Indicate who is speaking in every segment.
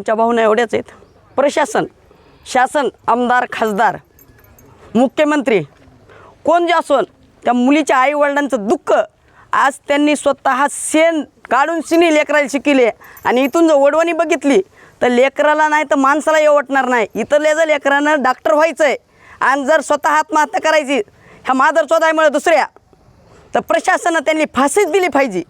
Speaker 1: आमच्या भावना एवढ्याच आहेत. प्रशासन शासन आमदार खासदार मुख्यमंत्री कोण जे असोल त्या मुलीच्या आईवडिलांचं दुःख आज त्यांनी स्वतः सेन काढून सिनी लेकराला शिकिले आणि इथून जर वडवणी बघितली तर लेकराला नाही तर माणसाला एवटणार नाही. इथल्या जर लेकरानं डॉक्टर व्हायचं आहे आणि जर स्वतः आत्महत्या करायची ह्या मादर चोदायमुळे दुसऱ्या तर प्रशासनानं त्यांनी फाशीच दिली पाहिजे.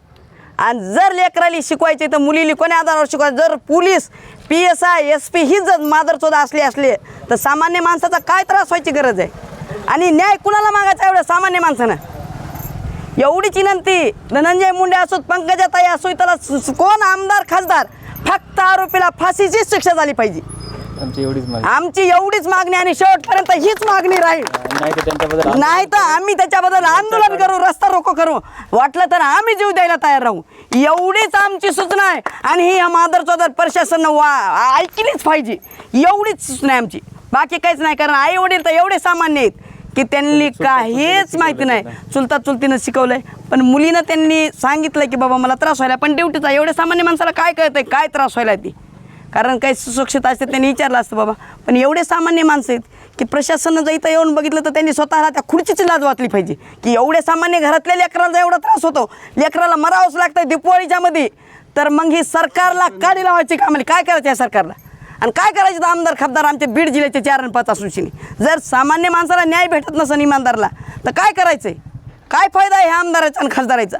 Speaker 1: आणि जर लेकराली शिकवायचे तर मुलीली कोण्या आधारावर शिकवायचं? जर police P S I S P ही जर मादरचोदा असली असले तर सामान्य माणसाचा काय त्रास व्हायची गरज आहे? आणि न्याय कुणाला मागायचा एवढं सामान्य माणसानं? एवढीच विनंती धनंजय मुंडे असोत पंकजाताई असो त्याला कोण आमदार खासदार फक्त आरोपीला फाशीचीच शिक्षा झाली पाहिजे.
Speaker 2: आमची एवढीच मागणी.
Speaker 1: आमची एवढीच मागणी आणि शेवटपर्यंत हीच मागणी राहील.
Speaker 2: नाही तर त्यांच्याबद्दल
Speaker 1: नाही तर आम्ही त्याच्याबद्दल आंदोलन करू रस्ता रोको करू. वाटलं तर आम्ही जीव द्यायला तयार राहू. एवढीच आमची सूचना आहे आणि ही मादर चौदर प्रशासन वा ऐकलीच पाहिजे. एवढीच सूचना आहे आमची. बाकी काहीच नाही कारण आई वडील तर एवढे सामान्य आहेत की त्यांनी काहीच माहिती नाही. चुलता. चुलतीनं शिकवलंय. पण मुलीनं त्यांनी सांगितलं की बाबा मला त्रास व्हायला पण ड्युटीचा एवढ्या सामान्य माणसाला काय कळतंय? काय त्रास व्हायला ती? कारण काही सुशिक्षित असते त्यांनी विचारलं असतं बाबा. पण एवढे सामान्य माणसं आहेत की प्रशासनानं जर इथं येऊन बघितलं तर त्यांनी स्वतःला त्या खुर्चीची लाज वाचली पाहिजे. की एवढे सामान्य घरातल्या लेकरांचा एवढा त्रास होतो. लेकराला मरावंच लागतं दिपवाळीच्या मध्ये तर मग ही सरकारला काढी लावायची कामाली काय करायचं या सरकारला? आणि काय करायचं तर आमदार खासदार आमचे बीड जिल्ह्याचे चार आणि पाच असून जर सामान्य माणसाला न्याय भेटत नसेल इमानदारला तर काय करायचं काय फायदा आहे ह्या आमदाराचा आणि खासदाराचा?